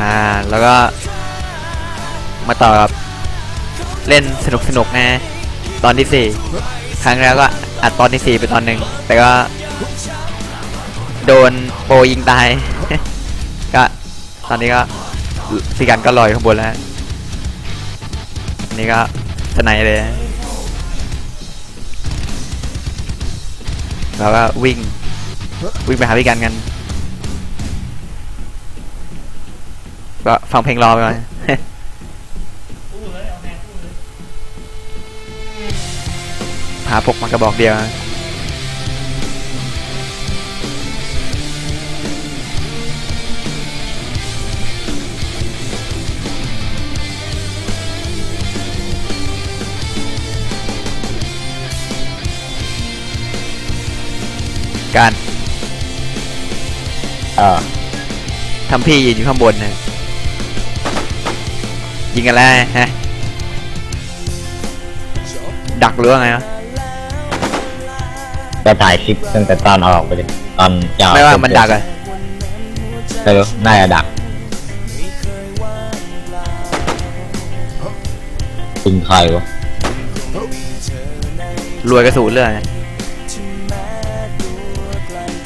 อ่า แล้วก็มาต่อกับเล่นสนุกสนุกๆนะตอนที่สี่ครั้งแล้วก็อัดตอนที่สี่ไปตอนหนึ่งแต่ก็ โดนโปรยิงตาย ก็ตอนนี้ก็พี่กันก็ลอยข้างบนแล้วนนี่ก็สไนเลยแล้วก็วิ่งวิ่งไปหาพี่กันกัน ก็ฟังเพลงรอไปก่อนหาพกมากระบอกเดียวนะการเออทำพี่ยืนอยู่ข้างบนนะ ยิงกันแล้วฮะดักหรือว่าไงวะจะถ่ายคลิปตั้งแต่ตอนออกไปเลยตอนจะเอไม่ว่ามันดักอะไม่รู้น่าจะดักยิงใครวะรวยกระสุนเลยนะ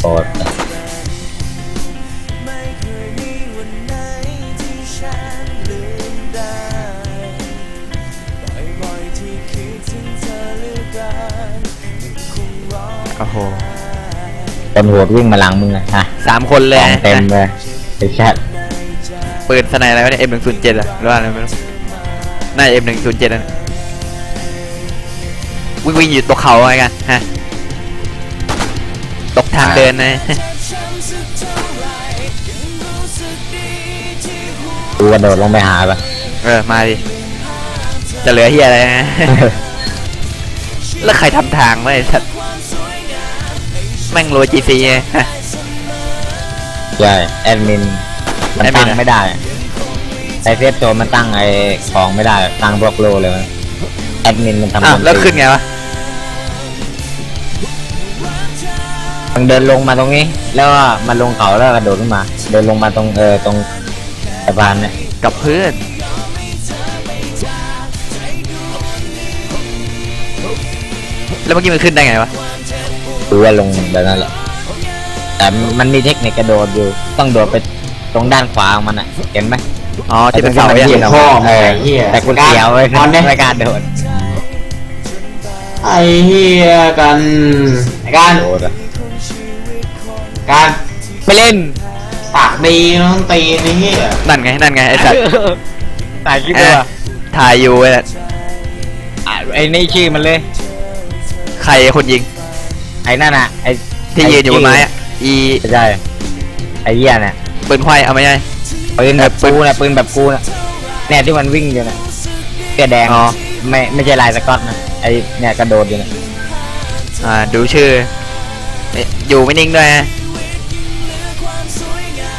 โอ้ โอ้โหคนหัววิ่งมาหลังมึงอะฮะสามคนเลยกองนะเต็มเลยไอ้แชทปืนสไนอะไรวะเนี่ย M หนึ่งศูนย์เจ็ดอะหรือว่าอะไรไม่รู้น่า M หนึ่งศูนย์เจ็ดอะวิ่งวิ่งอยู่ตกเขาอะไรกันฮะตกทางเดินนะกูกระโดดลงไปหาปะเออมาดิจะเหลือเฮียอะไรนะแล้วใครทำทางไว้ไอ้สัตว์ แม่งโรยจีซีไงฮะใช่แอดมินมันแอดมิตั้นงอะ ไม่ได้ไอเซฟโซนมันตั้งไอของไม่ได้ตั้งบล็อกโลเลยแอดมินมันทำอ้าวมันแล้วขึ้นไงวะ มันเดินลงมาตรงนี้ แล้วก็มาลงเขาแล้วกระโดดขึ้นมา เดินลงมาตรงเออตรงสะพานเนี่ยกับเพื่อนแล้วเมื่อกี้มันขึ้นได้ไงวะ ดูว่าลงแบบนั้นแหละ แต่มันมีเทคนิคกระโดดอยู่ ต้องโดดไปตรงด้านขวาของมันอะ เห็นไหมอ๋อที่เป็นเสาแต่เนี่ยมัพ่อมึงเออไอ้เหี้ยแต่กูเสียวเลยตอนเนี้ยไม่กล้าโดด ไอ้เหี้ยกันไอ้การโดดอะการไม่เล่นปากดีน้องตีนไอ้เหี้ยนั่นไงนั่นไงไอ้สัตว์ถ่ายคลิปเอ้ด้วยยถ่ายอยู่ไอ้สัตว์อะไอ้นี่ชื่อมันเลย ใครคนยิง ไอ้นั่นอะไอ้ที่ยืนอยู่บนไม้อะอีไม่ใช่ไอ้เหี้ยเนี่ยปืนควายเอาไม่ใช่ ปืนแบบกูนะปืนแบบกูนะเนี่ยที่มันวิ่งอยู่นะเสื้อแดงอ๋อไม่ไม่ใช่ลายสก๊อตนะไอ้เนี่ยกระโดดอยู่นะอ่าดูชื่อเอ๊ะอยู่ไม่นิ่งด้วยนะ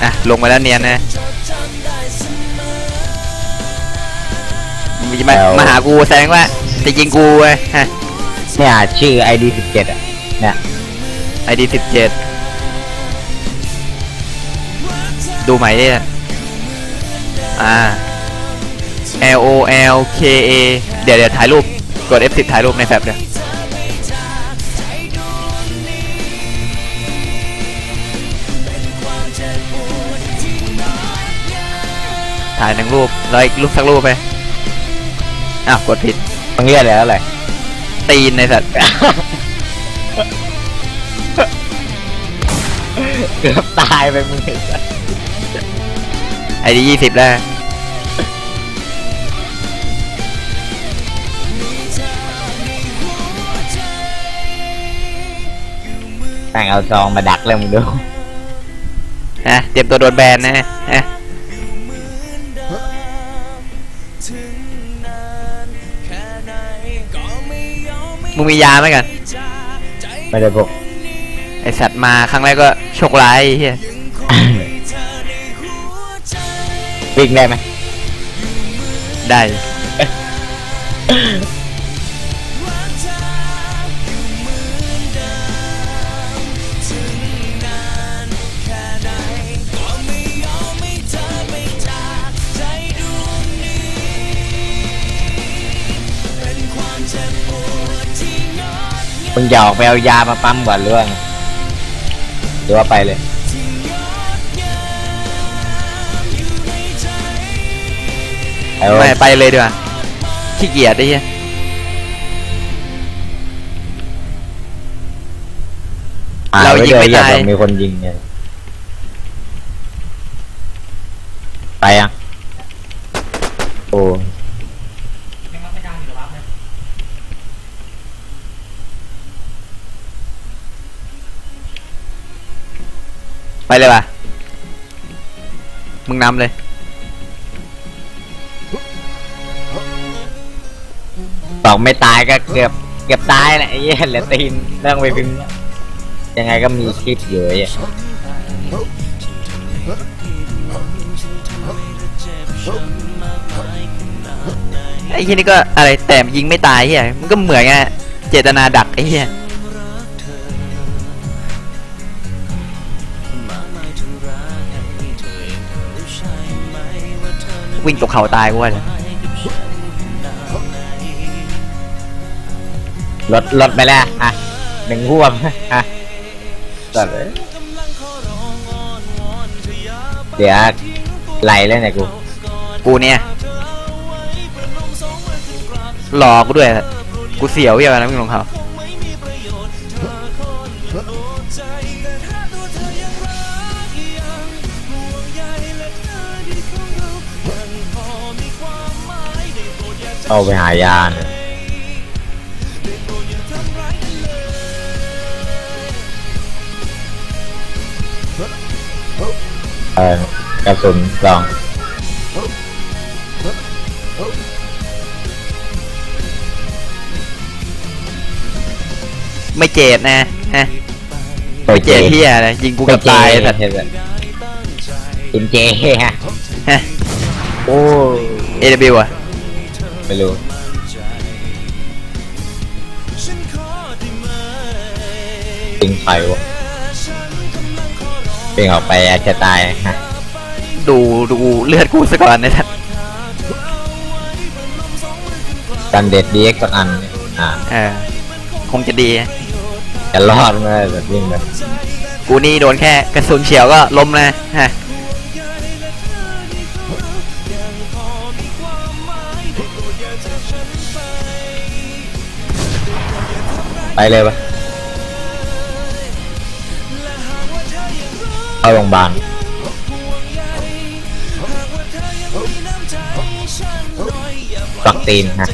อะลงมาแล้วเนียนนะมีมามาหากูแสดงว่าจะยิงกูเว้ยฮะเนี่ยชื่อ ID สิบเจ็ดอะ เนี่ยไอดีสิบเจ็ดดูใหม่ดิอ่า L O L K A เดี๋ยวเดี๋ยวถ่ายรูป กด F10 ถ่ายรูปในแฟลชเดี๋ยวถ่ายหนึ่งรูป แล้วอีกรูปสักรูปไป อ้าว กดผิดต้องเรียกอะไรแล้วอะไร ตีนในสัตว์ กือบตายไปมึงไอดียี่สิบแล้ว แต่งเอาซองมาดักเลยมึงดูฮะเตรียมตัวโดนแบนนะฮะมึงมียาไหมกัน ไม่ได้พก ไอสัตว์มาครั้งแรกก็โชคร้ายเฮียวิ่งได้ไหมได้ มึงหยาอกไปเอายามาปั๊มก่อนเรื่อง รือว่าไปเลยเอาไม่ไปเลยดีกว่าขี้เกียจไอ้เหี้ยเรายิงไม่ตายเดี๋วมีคนยิงไงไปยังโอ้ ไป เลยว่ะ มึงนำเลยบอกไม่ตายก็เกือบเกือบตายแหละไอ้เหี้ยเหลือตีนเรื่องไปพิมพ์ยังไงก็มีคลิปอยู่ไอ้เหี้ยไอ้เหี้ยนี่ก็อะไรแต่ยิงไม่ตายเหี้ยมันก็เหมือนไงเจตนาดักไอ้เหี้ย วิ่งตกเขาตายกูว่าเลยลดลดไปแล้วอะหนึ่งห่วงอะตัดเลยเดี๋ยวไหลเลยเนี่ยกู กูเนี่ยหลอกกูด้วย กูเสียวเหี้ยนะวิ่งลงเขา เอาไปหายาเนี่ยเออกระสุนสองไม่เจตนะฮะไม่เจตเหี้ยอะไรยิงกูเกับตายแต่กินเจฮะฮะโอ้เอวอะ ไม่รู้ปิงไฟวะปิงออกไปอาจจะตายฮะดูดูเลือดกูซะก่อนนะท่านกันเด็ดดีเอ็กซ์อันเนี่ยอ่าเออคงจะดี จะรอดไหมแบบวิ่งแบบกูนี่โดนแค่กระสุนเฉียวก็ล้มเลยฮะ ไปเลยปะเข้าโรงพยาบาลวัคซีนฮะ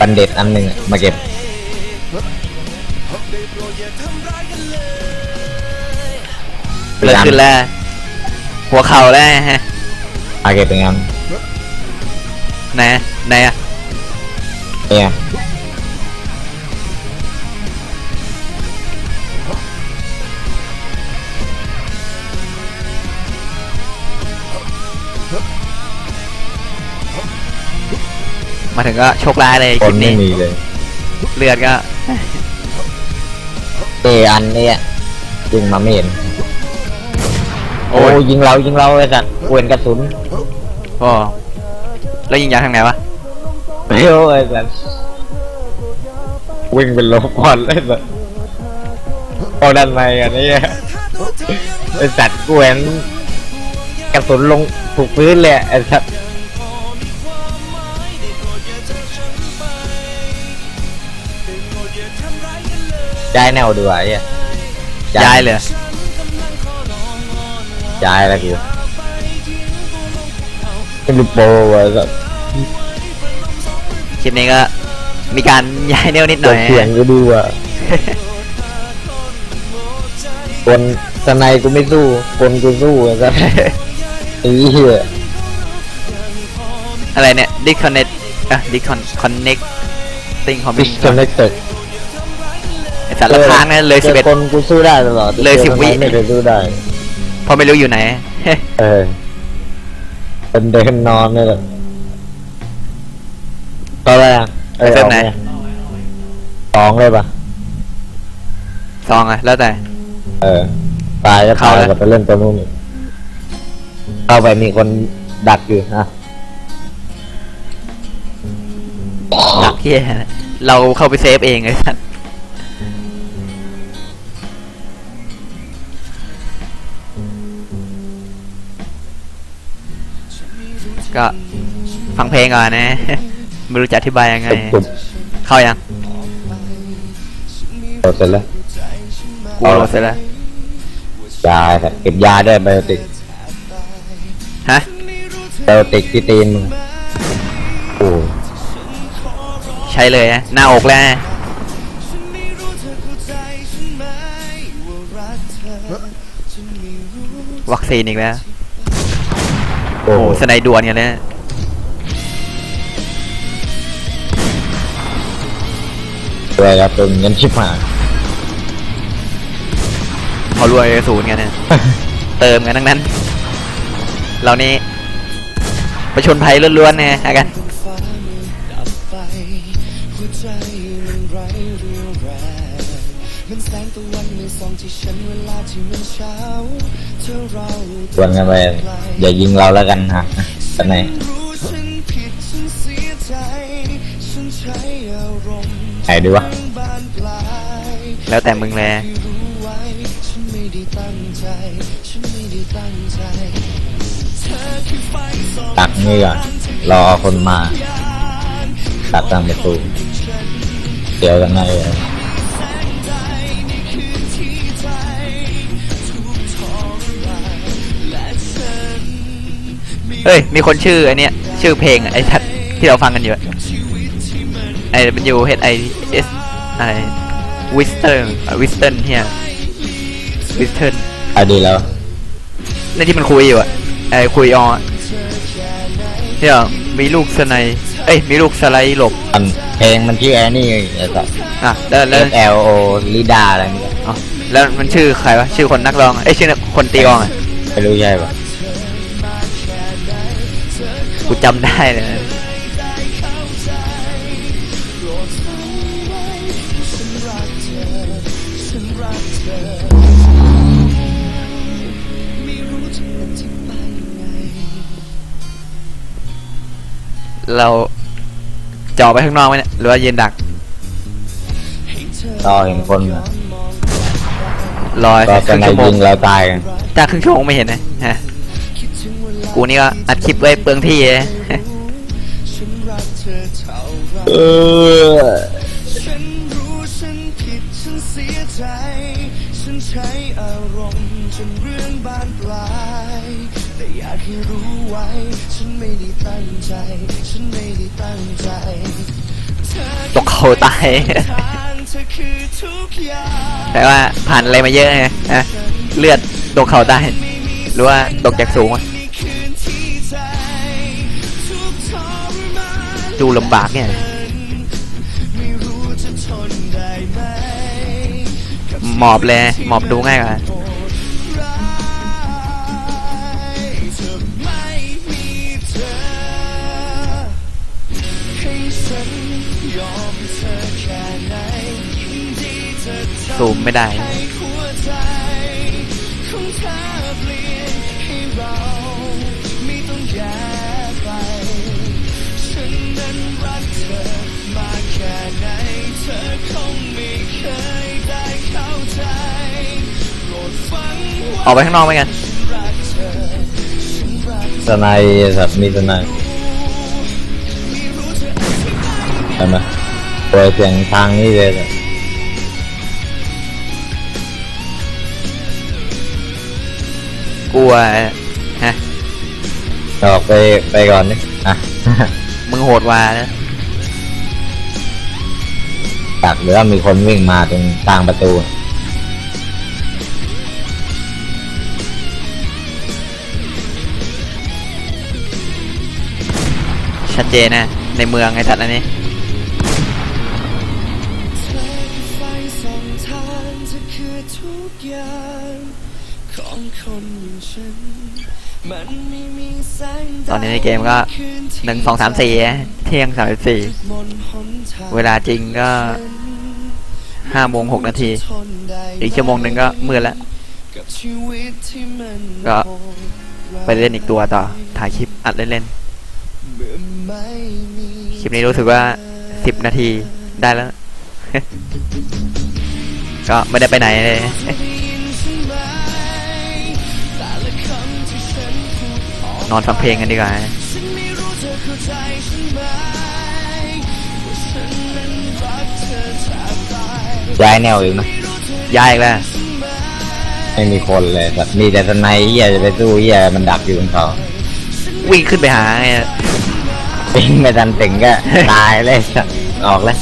บันเด็ดอันหนึ่งอะมาเก็บเลือดขึ้นแล้วหัวเข่าแล้วฮะมาเก็บเป็นไง ไหนไหนอะเนี่ยมาถึงก็โชคร้ายเลยคคลินปไม่นี้มีเลยเลือดก็ เออันเนี่ยยิงมาไม่เห็นโอ้โอ้ยยิงเรายิงเราไอ้สัตว์เวนกระสุน โอ้ แล้วยิงยาทางไหนวะไม่รู้ไอ้สัตว์วิ่งเป็นโลควันเลยสัตว์โอ้ด้านในอันนี้ไอ้สัตว์กูเห็นกระสุนลงถูกพื้นเลยไอ้สัตว์ย้ายแนวดีกว่าไอ้เหี้ยย้ายเลยย้ายแล้วกูเป็นลูกโปไว้สัตว์ คลิปนี้ก็มีการย้ายแนวนิดหน่อยเสียงก็ดูอะคนสไนกูไม่สู้คนกูสู้ไอ้สัสไอ้เหี้ยอะไรเนี่ย disconnect อะ discon connect ติงคอมดิมิ่สงคอนเนคเต็ดไอสัตว์ละค้างนะเลยสิบเอ็ดคนกูสู้ได้ตลอดเลยจอสิบวิสไนไม่เคยสู้ได้พอไม่รู้อยู่ไหน เออเป็นเดินนอนเลยแบบ ตอนแรกเออเซิร์ฟไหนอาสองเลยปะซองอะ แล้วแต่ เออตายก็เข้าตายแล้วกับไปเล่นตัวนู้นอีกเข้าไปมีคนดักอยู่นะเฮียเราเข้าไปเซฟเองเลยสัตว์ก็ฟังเพลงก่อนนะ ไม่รู้จะอธิบายยังไงจุบเข้ายังๆเราเสร็จแล้วกูโหลดเสร็จแล้วยาครับเก็บยาด้วยไบโอติกฮะไบโอติกที่ตีนมึงโอ้ใช้เลยนะหน้าอกแล้วนะวัคซีนอีกแล้ว โอ้โอ้โหสไนด์ดวนกันเนี่ย ด้วยครับเป็นเงินชิบหายเขารวยศูนย์กันเนี่ย เติมกันทั้งนั้น เรานี่ประชนภัยล้วนๆเนี่ยฮะกันหัวใจมันไร้เรี่ยวแรงเหมันแสงตะวันในส่องที่ฉันเวลาที่มันเช้าเธอเราชวนกันไปอย่ายิงเราแล้วกันฮะตอนไหนรู้ฉันผิดฉันเสียใจ ฉันใช้อารมณ์ ไหนดีวะบานปลายแล้วแต่มึงเลยที่รู้ไว้ฉันไม่ได้ตั้งใจฉันไม่ได้ตั้งใจเธอคือไฟส่องตักนี่ก่อนรอคนมา ตักตามประตูเดี๋ยวกันไงแสงใจในคืนที่ใจทุกข์ทรมานและฉันไม่เฮ้ย มีคนชื่อไอเนี้ยชื่อเพลงอะไอ้ทัดที่เราฟังกันอยู่ อะชีวิตที่มันไอ้ W H I S อะไรวิสเตอร์วิสเตอร์เฮียวิสเตอร์อะดีแล้วในที่มันคุยอยู่อะไอ้คุยออนที่ว่ามีลูกสไนด์เอ้ยมีลูกสไลด์หลบอันเพลงมันชื่อแอนนี่ไอ้สัส อะแล้วแล้ว F L O ลิดาอะไรเนี่ยอ๋อแล้วมันชื่อใครวะชื่อคนนักร้องเอ้ยชื่อคนตีกลองอะไม่รู้ใช่ปะกูจำได้เลยนะ เราจะออกไปข้างนอกไหมเนี่ยหรือว่ายืนดักให้เธอรอเห็นคนเหรอรอก็คจะรึ่งในชั่วโมยิงงเราตายกันจากครึ่งชั่วโมงไม่เห็นนะฮะคิดถึงเวลากูนี่ก็อัดคลิปไว้เปลืองที่เลยฉันรักเธอเท่าไรเอ ตายแต่ว่าผ่านอะไรมาเยอะไงนะเลือดตกเขาตาย หรือว่าตกจากสูงอะดูลำบากเนี่ยไม่รู้จะทนได้ไหมกับหมอบเลยหมอบดูง่ายกว่า อคงไม่ได้ ออกไปข้างนอกไหมกันรักเธอฉันรักสไนยสัตว์มีสนายใช่ไหมเปิดเสียงทางนี้เลย กลัวฮะออกไปไปก่อนนี่อะ มึงโหดวานะตักหรือว่ามีคนวิ่งมาตรงกลางประตู ชัดเจนนะ ในเมืองไอ้สัตว์อันนี้ ตอนนี้ในเกมก็หนึ่งสองสามสี่เที่ยงสามสิบสี่มนหนทางเวลาจริงก็ห้าโมงหกนาทีทนได้อีกชั่วโมงหนึ่งก็มืดแล้วกับชีวิตที่มันก็โหดร้ายไปเล่นอีกตัวต่อ ถ่ายคลิปอัดเล่นเมื่อไม่มีๆคลิปนี้รู้สึกว่าสิบนาทีได้แล้ว ก็ไม่ได้ไปไหนเลย นอนฟังเพลงกันดีกว่าฉันไม่รู้เธอเข้าใจฉันไหมว่าฉันนั้นรักเธอแทบตายย้ายแนวอีกนะย้ายอีกแล้วไม่มีคนเลยแบบมีแต่สไนเฮียจะไปสู้เฮียมันดักอยู่บนเขาวิ่งขึ้นไปหาไงปิ้งไม่ทันถึงก็ ตายเลยสัตว์ออกแล้ว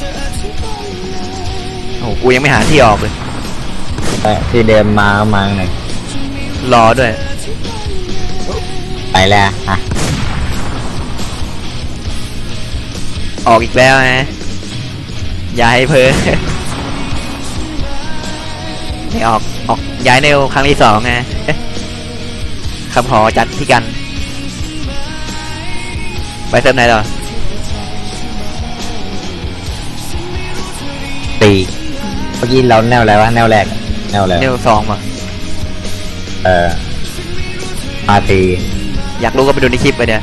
โอ้โหกูยังไม่หาที่ออกเลยเออที่เดิมมาก็มาหนึ่งรอด้วยไป แล้วฮะออกอีกแล้วนะย้ายเพอไม่ออก ออกย้ายเนวครั้งที่สองไงคำขอจัดที่กัน ไปเซิร์ฟไหนต่อตีเมื่อกี้เราแนวอะไรวะแนวแรก แนวอะไรเนวะวสองมาเออมาตี อยากรู้ก็ไปดูในคลิปไปเนี่ย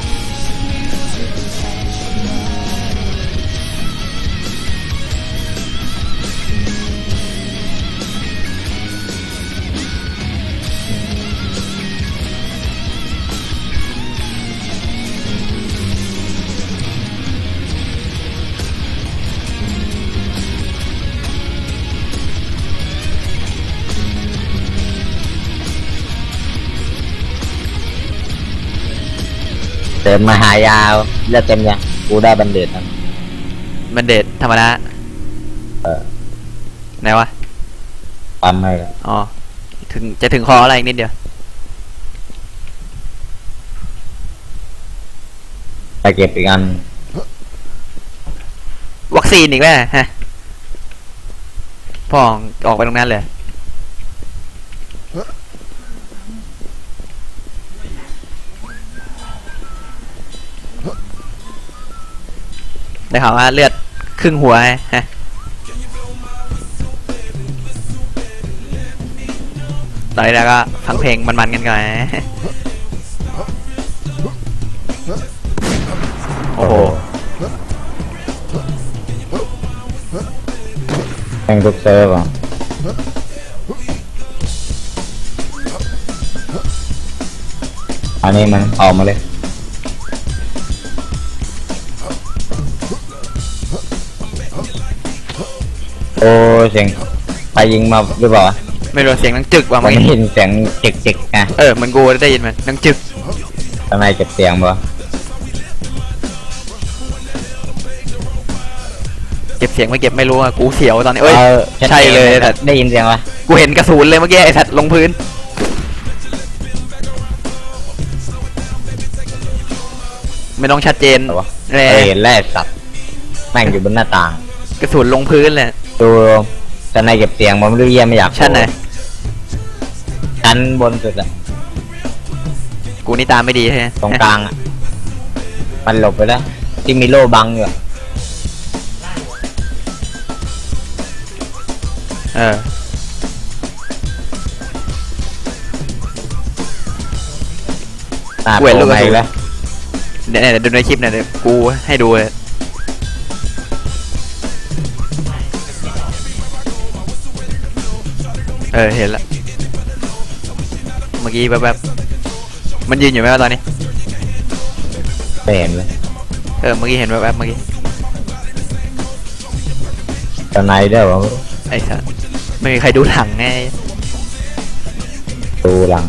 วเติมมาหายาวเลือดเต็มยังกูได้บันเดตนะมันเดทธรรมดาเออไหนวะ ปั๊มให้แล้วอ๋อ ถึงจะถึงคออะไรอีกนิดเดียว ไปเก็บอีกอันวัคซีนอีกแล้วฮะพ่อออกไปตรงนั้นเลย ได้ข่าวว่าเลือดครึ่งหัวฮะตอนนี้เราก็ฟังเพลงมันๆกันก่อนนะโอ้โหแม่งทุกเซิร์ฟอะอันนี้มันออกมาเลย โอ้เสียงไปยิงมาหรือเปล่าวะไม่รู้เสียงนังจึกว่ะมัเมื่นอกี้เห็นเสียงจิกๆนะเออเหมันกูได้ยินมันนังจึกทำไมเก็บเสียงบ่เก็บเสียงไม่เก็บไม่รู้อะกูเสียวตอนนี้เอ้ยออชัดใช่จนเลยแต่แต่ได้ยินเสียงวะกูเห็นกระสุนเลยเมื่อกี้ไอ้สัตว์ลงพื้น ไม่ต้องชัดเจนแต่วะแน่เออเห็นแล้วไอ้สัตว์แม่งอยู่บนหน้าต่าง กระสุนลงพื้นเลย ดูชั้นในเก็บเสียงผมไม่รู้เยี่ยมไม่อยากชั้นไหน ชั้นบนสุดอะกูนี่ตามไม่ดีใช่ไหมตรงกลางอะมันหลบไปแล้ว ที่มีโล่บังอยู่อะเออหน้าเว้ยโผลูล่กกระมาสุอีนกแล้ว เดี๋ยวเดี๋ยวดูในคลิปหน่อยเดี๋ยวกูให้ดูเลย ออเห็นละเมื่อกี้แบบแบบๆมันยืนอยู่ไหมวะตอนนี้ ไม่เห็นเลยเออเมื่อกี้เห็นแบบแบบๆเมื่อกี้ตอนไหนได้วยวะไอ้สัสไม่มีใครดูหลังไงดูหลัง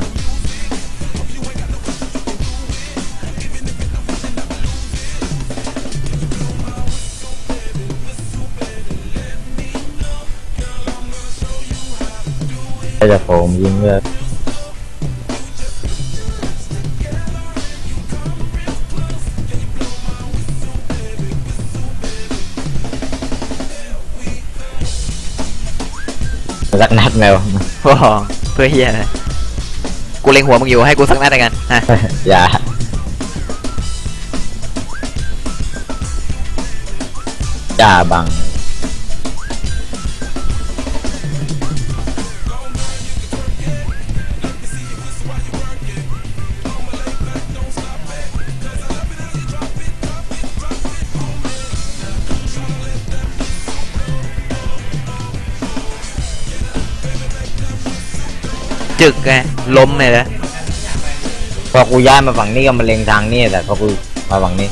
ก็จะผมยิงเลยสักนัดแมวโอ้โหเพื่อเฮียนะกูเล็งหัวมึงอยู่ให้กูสักนัดแล้วกันฮะอย่าจ้าบัง จึกไงล้มเลยนะพอกูย้ายมาฝั่งนี้ก็มาเล็งทางนี้แต่พอกูมาฝั่งนี้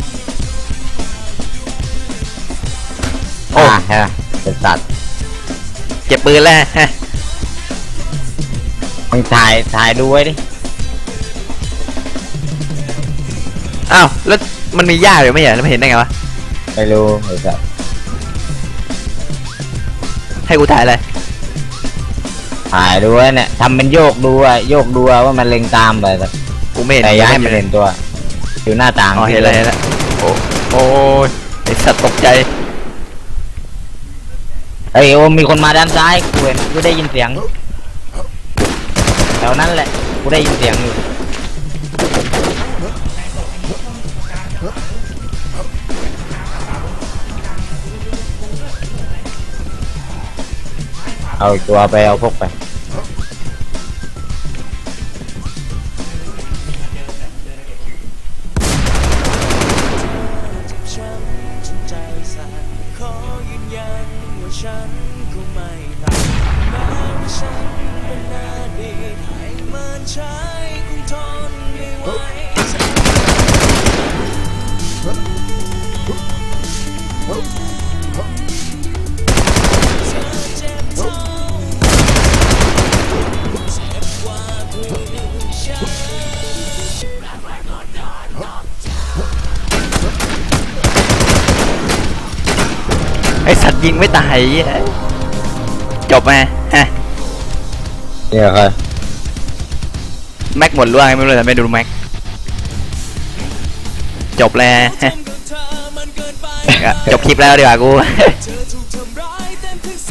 โอ้อ่าฮะเป็นสัตว์เก็บปืนแล้วฮะมึงถ่ายถ่ายดูไว้ดิอ้าวแล้วมันมีหญ้าอยู่ไม่ใช่แล้วไม่เห็นได้ไงวะไม่รู้ไอ้สัตว์ให้กูถ่ายอะไรถ่ายดูไว้เนี่ยทำเป็นโยกดูอะโยกดูอะว่ามันเล็งตามไปแต่กูไม่เห็นแต่อย้ายให้มันเห็นตัว อยู่หน้าต่างอ๋อเห็นแล้วเห็นแล้วโอ้โอ้ยไอสัตว์ตกใจเฮ้ยโอมมีคนมาด้านซ้ายกูเห็นกูได้ยินเสียงแถวนั้นแหละกูได้ยินเสียงอยู่ เอาอีกตัวไปเอาพกไป ฉันจนใจสั่นขอยืนยันว่าฉันก็ไม่ตายแม้ว่าฉันเป็นอดีตให้มันใช้คงทนไม่ไหว ยิงไม่ตายเหี้ยจบไหมฮะเนี่ยครับแม็กหมดร่วงไม่รู้แต่ไม่ดูแม็กจบแล้วฮะเธอมันเกินไปจบคลิปแล้วดีกว่ากูเธอทุ